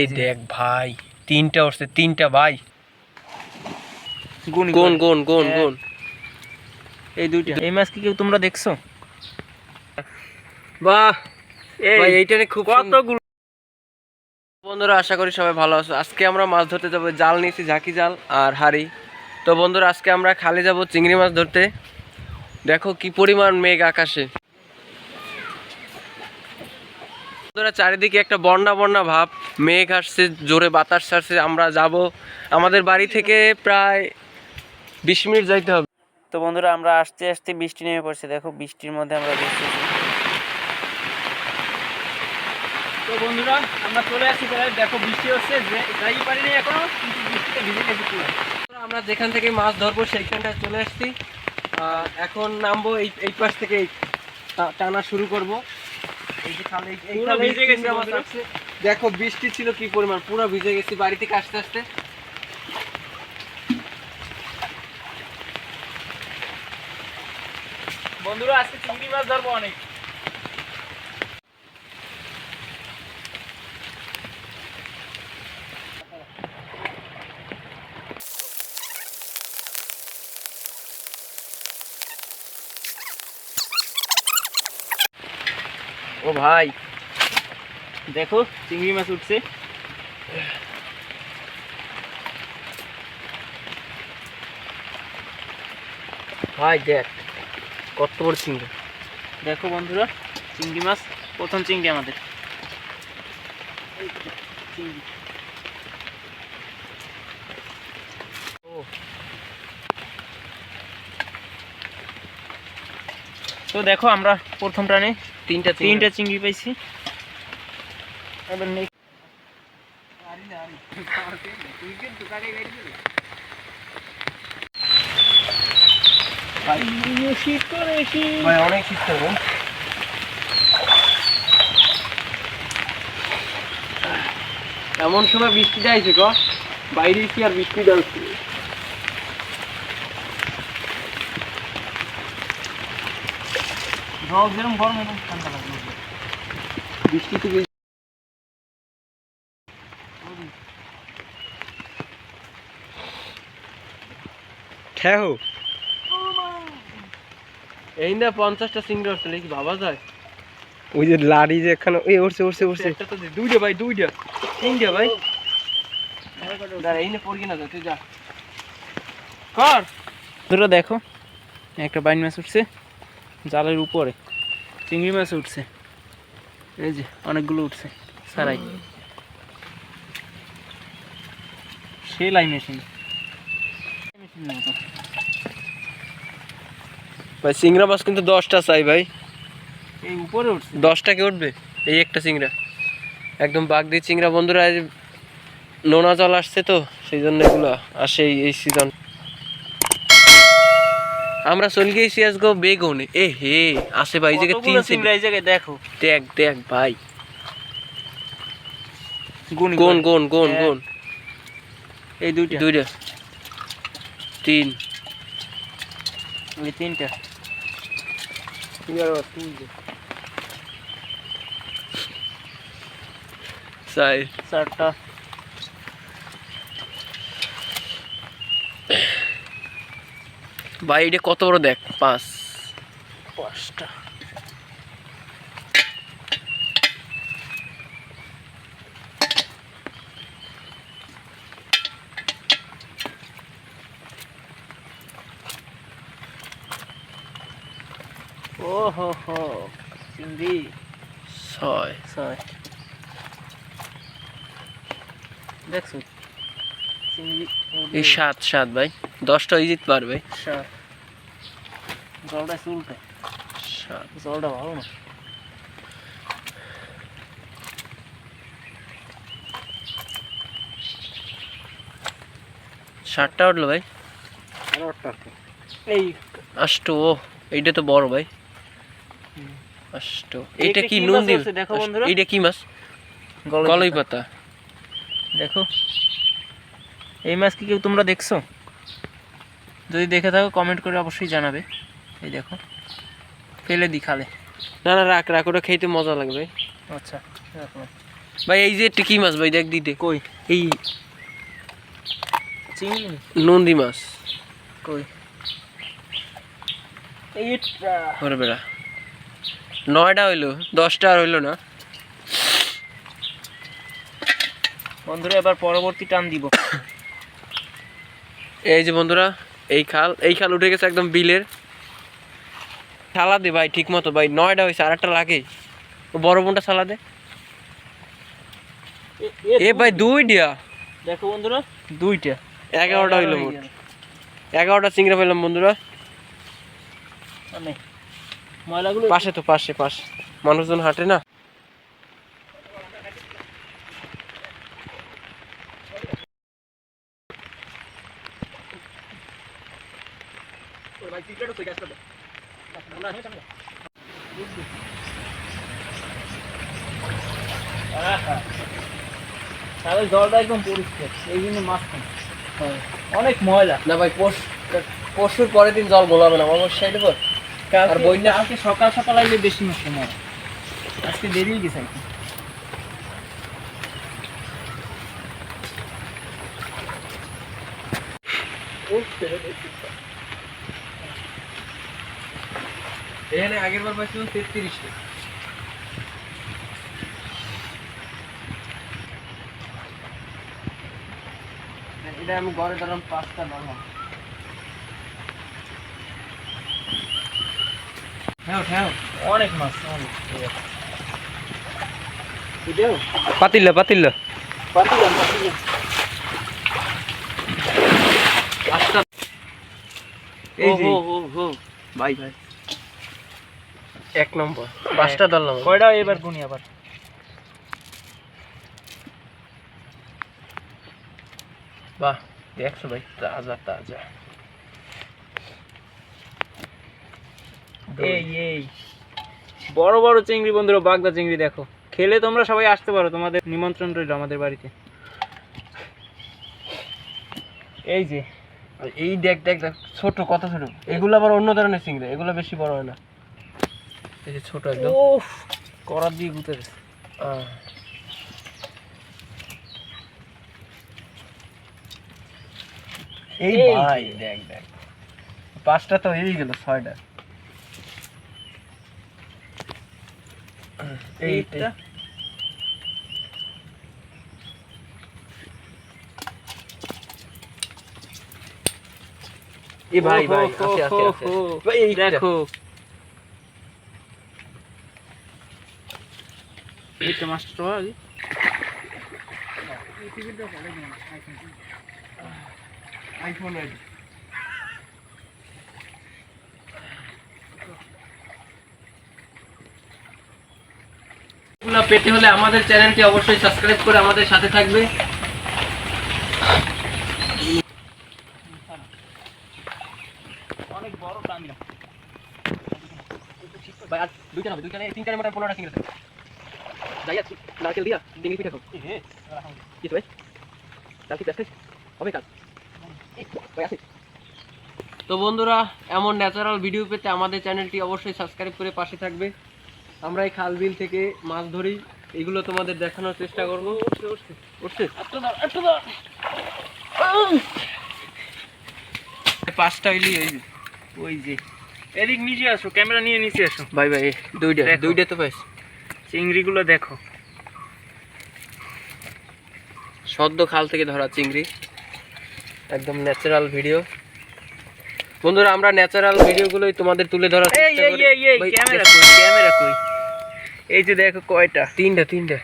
এই দেখ ভাই তিনটা উঠছে তিনটা ভাই। গুণ কোন কোন কোন এক। কোন এই দুইটা। এই মাছ কি কেউ তোমরা দেখছ? বাহ! এই ভাই এইটা খুব কতগুলো বন্ধুরা আশা করি সবাই ভালো আছো। আজকে আমরা মাছ ধরতে যাব জাল নিয়েছি ঝাঁকি জাল আর হাড়ি। তো বন্ধুরা আজকে আমরা খালি যাব চিংড়ি মাছ ধরতে। দেখো কি পরিমাণ মেঘ আকাশে। বন্ধুরা চারিদিকে একটা বন্যা বন্যা ভাব। মেঘ আসছে জোরে বাতাস ছাড়ছে আমরা যাব। আমাদের বাড়ি থেকে প্রায় বিশ মিনিট যাইতে হবে। তো বন্ধুরা আমরা আসতে আসতে বৃষ্টি নেমে পড়ছে। দেখো বৃষ্টির মধ্যে আমরা বসেছি। তো বন্ধুরা আমরা চলে আসছি প্রায়। দেখো বৃষ্টি হচ্ছে যাই পারিনি এখনও কিন্তু বৃষ্টিতে ভিজে গেছি পুরো। আমরা যেখান থেকে মাছ ধরবো সেইখানটা চলে আসছি। আহ, এখন নামবো এই এই পাশ থেকে এই টানা শুরু করব। দেখো বৃষ্টি ছিল কি পরিমাণ? পুরো ভিজে গেছি বাড়ি থেকে আসতে আসতে। বন্ধুরা আজকে চিংড়ি মাছ ধরবো অনেক। ও ভাই, দেখো, চিংড়ি মাছ উঠছে। ভাই, দেখ, কত বড় চিংড়ি। দেখো বন্ধুরা, চিংড়ি মাছ, প্রথম চিংড়ি আমাদের। চিংড়ি তো দেখো আমরা প্রথম টানে তিনটা তিনটা চিংড়ি পাইছি। অনেক শীত এমন সময় বৃষ্টি যাইছে গো। বাইরে কি আর বৃষ্টি যাচ্ছে জল যেরকম গরম এরকম ঠান্ডা লাগবে। বৃষ্টি তো বেশি- এই না পঞ্চাশটা সিংড়ি উঠছে নাকি ভাবা যায়। ওই যে লাড়ি যে এখানে ওই উঠছে উঠছে উঠছে একটা তো দুইটা ভাই দুইটা। তিনটা ভাই। এই না তুই যা। কর। ধরো দেখো একটা বাইন মাছ উঠছে জালের উপরে। চিংড়ি মাছ উঠছে। এই যে অনেকগুলো উঠছে সারাই। সেলাই মেশিন ভাই সিংড়া মাছ কিন্তু দশটা চাই ভাই। এই উপরে উঠছে। দশটা কে উঠবে? এই একটা চিংড়া। একদম বাগ দিয়ে চিংড়া। বন্ধুরা নোনা জল আসছে তো সেই জন্য এগুলো আসে এই সিজন আমরা চলে গিয়েছি আজকে বেগুনে। এ হে আসে ভাই এই জায়গায় তিন কতগুলো চিংড়ি এই জায়গায় দেখো। দেখ দেখ ভাই। গুণ কোন কোন কোন এক, কোন এই দুইটা। দুইটা। তিন। এই তিনটা। চার। চারটা। ভাই এটা কত বড় দেখ পাঁচ পাঁচটা ও হো হো চিংড়ি ছয় ছয় দেখছ চিংড়ি এই সাত সাত ভাই। দশটা যেতে পারবে সাত। জলটা চুলতে সাত। জলটা ভালো না। সাতটা উঠল ভাই। এই। আষ্ট ও এইটা তো বড় ভাই। আষ্ট। এটা কি নুন দিল দেখো বন্ধুরা। এইটা কি মাছ? কলই পাতা। দেখো। এই মাছ কি কেউ তোমরা দেখছ? যদি দেখে থাকো কমেন্ট করে অবশ্যই জানাবে। এই দেখো ফেলে দি খালে। না না রাখ রাখ ওটা খেতে মজা লাগবে। আচ্ছা ভাই এই যে টিকি মাছ ভাই দেখ দিতে। কই? এই চিংড়ি? নন্দী মাছ। কই? এইটা ওরে বেড়া। নয়টা হইল দশটা আর হইল না। বন্ধুরা এবার পরবর্তী টান দিব। এই যে বন্ধুরা এই খাল এই খাল উঠে গেছে একদম বিলের। সালা দে ভাই ঠিক মতো ভাই নয়টা হয়েছে আর একটা লাগে বড় বোনটা সালা দে। এ ভাই দুই ডিয়া দেখো বন্ধুরা। দুইটা। এগারোটা হইল মোট। এগারোটা চিংড়া পেলাম বন্ধুরা। মানে ময়লাগুলো পাশে তো পাশে পাশে। মানুষজন হাঁটে না। তাহলে জলটা একদম পরিষ্কার এই জন্য মাছ খাই অনেক ময়লা। না ভাই পরশু পরশুর পরের দিন জল গোলাবে না আমার সাইডে পর আর বইটা আজকে সকাল সকাল আইলে বেশি নষ্ট মরে আজকে দেরি গেছে আর কি। এখানে আগের বার পাইছিলাম তেত্রিশটা। এটা আমি ঘরে ধরলাম পাঁচটা হ্যাঁ হ্যাঁ। অনেক মাছ অনেক এই যে। ভাই ভাই। এক নম্বর। পাঁচটা দল আমি। কয়টা এবার গুনি আবার? বাহ দেখছ ভাই তাজা তাজা। এই এই। বড় বড় চিংড়ি বন্ধুরা বাগদা চিংড়ি দেখো। খেলে তোমরা সবাই আসতে পারো তোমাদের নিমন্ত্রণ রইল আমাদের বাড়িতে। এই যে এই দেখ দেখ দেখ ছোট কত ছোট? এগুলো আবার অন্য ধরনের চিংড়ি এগুলো বেশি বড় হয় না। এই যে ছোট একদম। করার দিয়ে গুতে গেছে আহ। এই ভাই দেখ দেখ। পাঁচটা তো হয়েই গেল ছয়টা। এইটা। এই ভাই ভাই এইটা। দেখো। এইটা মাস্টার আইফোন আইডি পেতে হলে আমাদের চ্যানেলটি অবশ্যই সাবস্ক্রাইব করে আমাদের সাথে থাকবে। অনেক বড় টামিরা ভাই আর দুইটা হবে দুইটা নেই তিনটার মধ্যে পনেরোটা কিনে যাই নারকেল দিয়া ডিঙ্গি পিঠা খাও। কি তো ভাই? কাল হবে আছে তো বন্ধুরা এমন ন্যাচারাল ভিডিও পেতে আমাদের চ্যানেলটি অবশ্যই সাবস্ক্রাইব করে পাশে থাকবে। আমরা এই খাল বিল থেকে মাছ ধরি এগুলো তোমাদের দেখানোর চেষ্টা করব। পাঁচটা হইলি ওই যে। ওই যে। এদিক নিচে আসো ক্যামেরা নিয়ে নিচে আসো। ভাই ভাই দুইটা। দুইটা তো পাইছি। চিংড়িগুলো দেখো। সদ্য খাল থেকে ধরা চিংড়ি। একদম ন্যাচারাল ভিডিও বন্ধুরা আমরা ন্যাচারাল ভিডিওগুলোই তোমাদের তুলে ধরার চেষ্টা করি। এই এই ক্যামেরা কই ক্যামেরা কই? এই যে দেখো কয়টা? তিনটা তিনটা।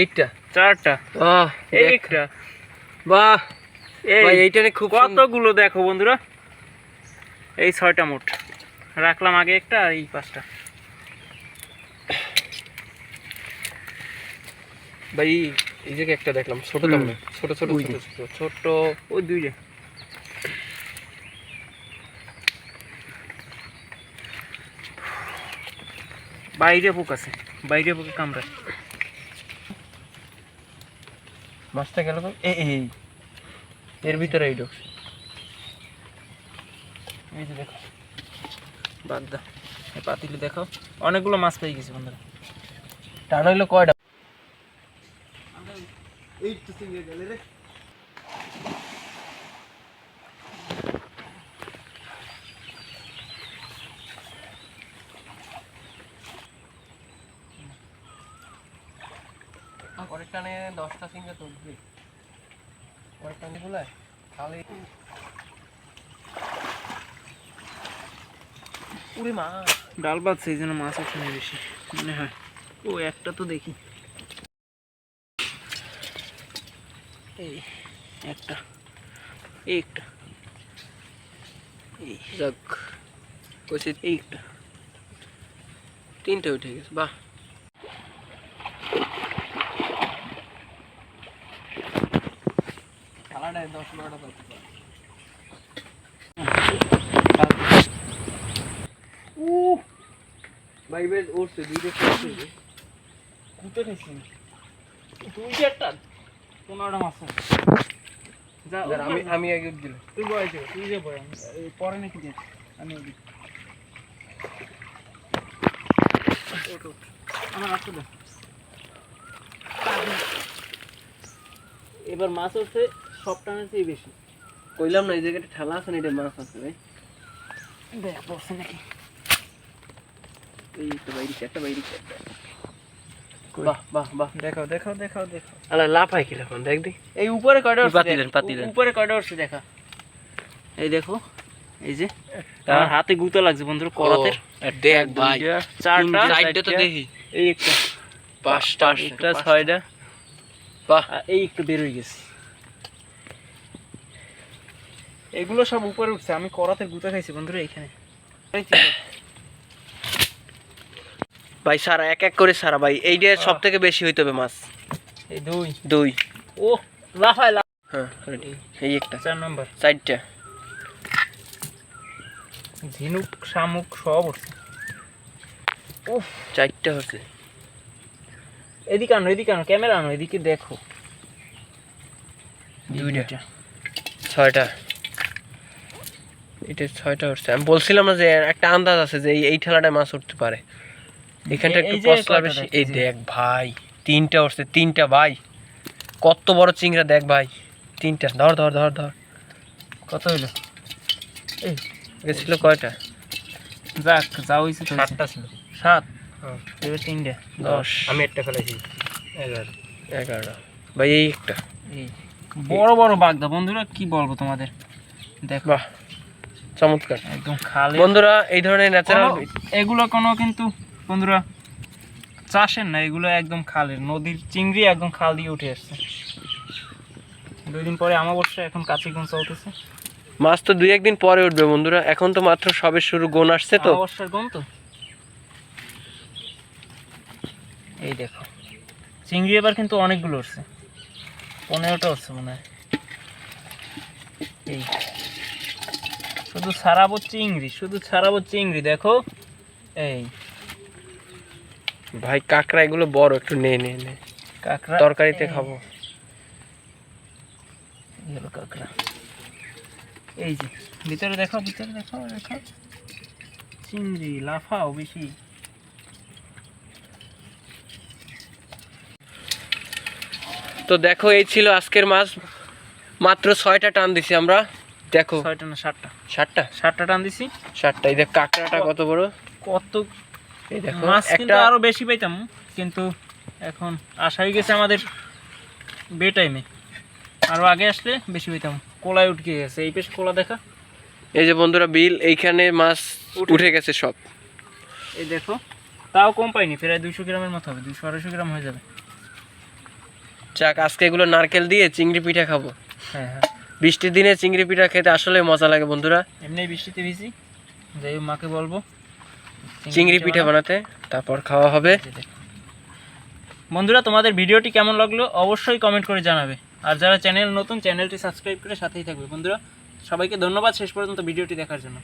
এইটা চারটা আহ এই দেখ। একটা বাহ। এই ভাই এইটা খুব কতগুলো দেখো বন্ধুরা? এই ছয়টা মোট। রাখলাম আগে একটা আর এই পাঁচটা। ভাই এই যে একটা দেখলাম ছোট তো হুম। মনে ছোট ছোট ছোট যে। ছোট ছোট। ওই দুইটা বাইরে পোক আছে। বাইরে পোকে কামড়ায়। মাছটা গেল? এই এর ভিতরে এই ঢুকছে। এই যে দেখো। বাগদা এই পাতিলে দেখো অনেকগুলো মাছ পেয়ে গেছি বন্ধুরা। টান হইল কয়টা? এই তো চিংড়ি গেলে রে পরের টানে দশটা চিংড়ি তুলবি। পরের টানে গুলো খালি উড়ি মা। ডাল ভাত সেই জন্য মাছ ওঠে না বেশি মনে হয়। ও একটা তো দেখি। এই একটা এই একটা এই যাক কইছি এই একটা। তিনটে উঠে গেছে বাহ। খেলাটায় দশ বারোটা করতে পারে ভাই বেশ উঠছে দুইটা যে একটা পনেরোটা মাছ আছে। আমি আমি আমি আগে দিল তুই বয় তুই যে বয় পরে নাকি দিস আমি ওই দিই। ওঠ, ওঠ। আমার রাখতে দে। এবার মাছ হচ্ছে সব টানের চেয়ে বেশি। কইলাম না এই জায়গাটা ঠেলা আছে না এটা মাছ আছে ভাই। দেখ বসে নাকি। এই তো বাইরে একটা বাইরে একটা। বাহ বাহ বাহ। দেখাও দেখাও দেখাও দেখাও। আলা লাফাই কি লাফান দেখ। দি এই উপরে কয়টা উঠছে। উপরে কয়টা উঠছে দেখা? এই দেখো এই যে একটা। হাতে গুঁতো লাগছে বন্ধুরা করাতে দেখ ভাই চারটা সাইডটা তো দেখি। এই একটা। পাঁচটা একটা ছয়টা। বাহ। এই একটু বের হয়ে গেছে। এগুলো সব উপরে উঠছে আমি করাতে গুঁতো খাইছি বন্ধুরা এখানে। ভাই সারা এক এক করে সারা ভাই। এইটা সব থেকে বেশি হইতে হবে মাছ। এই দুই। দুই। ও লাফায় লাফ হ্যাঁ রেডি এই একটা। চার নম্বর। চারটা। ঝিনুক শামুক সব উঠছে উফ। চারটা হচ্ছে। এদিকে আনো এদিকে আনো ক্যামেরা আনো এদিকে দেখো। দুইটা। ছয়টা। এটা ছয়টা উঠছে। আমি বলছিলাম না যে একটা আন্দাজ আছে যে এই- এই ঠেলাটায় মাছ উঠতে পারে। এখানটা একটু পশলা বেশি। এই দেখ ভাই তিনটা উঠছে তিনটা ভাই। কত বড় চিংড়া দেখ ভাই তিনটা। ধর ধর ধর ধর। কত হইল? এই গেছিল কয়টা? যাক যা হয়েছে তো সাতটা ছিল। সাত? এবার তিনটে। দশ। আমি একটা ফেলেছি। এগারো। এগারো। ভাই এই একটা। এই বড় বড় বাগদা। বন্ধুরা কি বলব তোমাদের? দেখো। বাহ চমৎকার। একদম খালে। বন্ধুরা এই ধরনের ন্যাচারাল এগুলো কোনো কিন্তু বন্ধুরা চাষের না এগুলো একদম খালের। নদীর চিংড়ি একদম খাল দিয়ে উঠে আসছে। দুই দিন পরে আমাবস্যা এখন কাছে গুণ চলতেছে। মাছ তো দুই একদিন পরে উঠবে বন্ধুরা। এখন তো মাত্র সবে শুরু গোন আসছে তো। আমাবস্যার গম তো। এই দেখো। চিংড়ি এবার কিন্তু অনেকগুলো উঠছে। পনেরোটা উঠছে মনে হয়। এই। শুধু সারাবো চিংড়ি শুধু সারাবো চিংড়ি দেখো। এই। ভাই কাঁকড়া এগুলো বড় একটু নে নে নে। কাঁকড়া? তরকারিতে খাব। এই হলো কাঁকড়া। এই যে ভিতরে দেখো ভিতরে দেখো দেখো চিংড়ি লাফাও বেশি। তো দেখো এই ছিল আজকের মাছ। মাত্র ছয়টা টান দিছি আমরা। দেখো। ছয়টা না সাতটা। ষাটটা সাতটা টান দিছি। ষাটটা এই দেখ কাঁকড়াটা কত বড়। কত এই দেখো একটা আরও বেশি পাইতাম কিন্তু এখন হয়ে গেছে আমাদের বে টাইমে আরও আগে আসলে বেশি পাইতাম। কোলায় উঠকে গেছে এই পেশ কোলা দেখা। এই যে বন্ধুরা বিল এইখানে মাছ উঠে- গেছে সব। এই দেখো তাও কম পাইনি প্রায় দুইশো গ্রামের মতো হবে দুইশো আড়াইশো গ্রাম হয়ে যাবে। যাক আজকে এগুলো নারকেল দিয়ে চিংড়ি পিঠা খাব। হ্যাঁ হ্যাঁ। বৃষ্টির দিনে চিংড়ি পিঠা খেতে আসলে মজা লাগে বন্ধুরা। এমনি বৃষ্টিতে ভিজি যাই হোক মাকে বলব। চিংড়ি পিঠে বানাতে তারপর খাওয়া হবে। বন্ধুরা তোমাদের ভিডিওটি কেমন লাগল অবশ্যই কমেন্ট করে জানাবে। আর যারা চ্যানেল নতুন চ্যানেলটি সাবস্ক্রাইব করে সাথেই থাকবে। বন্ধুরা সবাইকে ধন্যবাদ শেষ পর্যন্ত ভিডিওটি দেখার জন্য।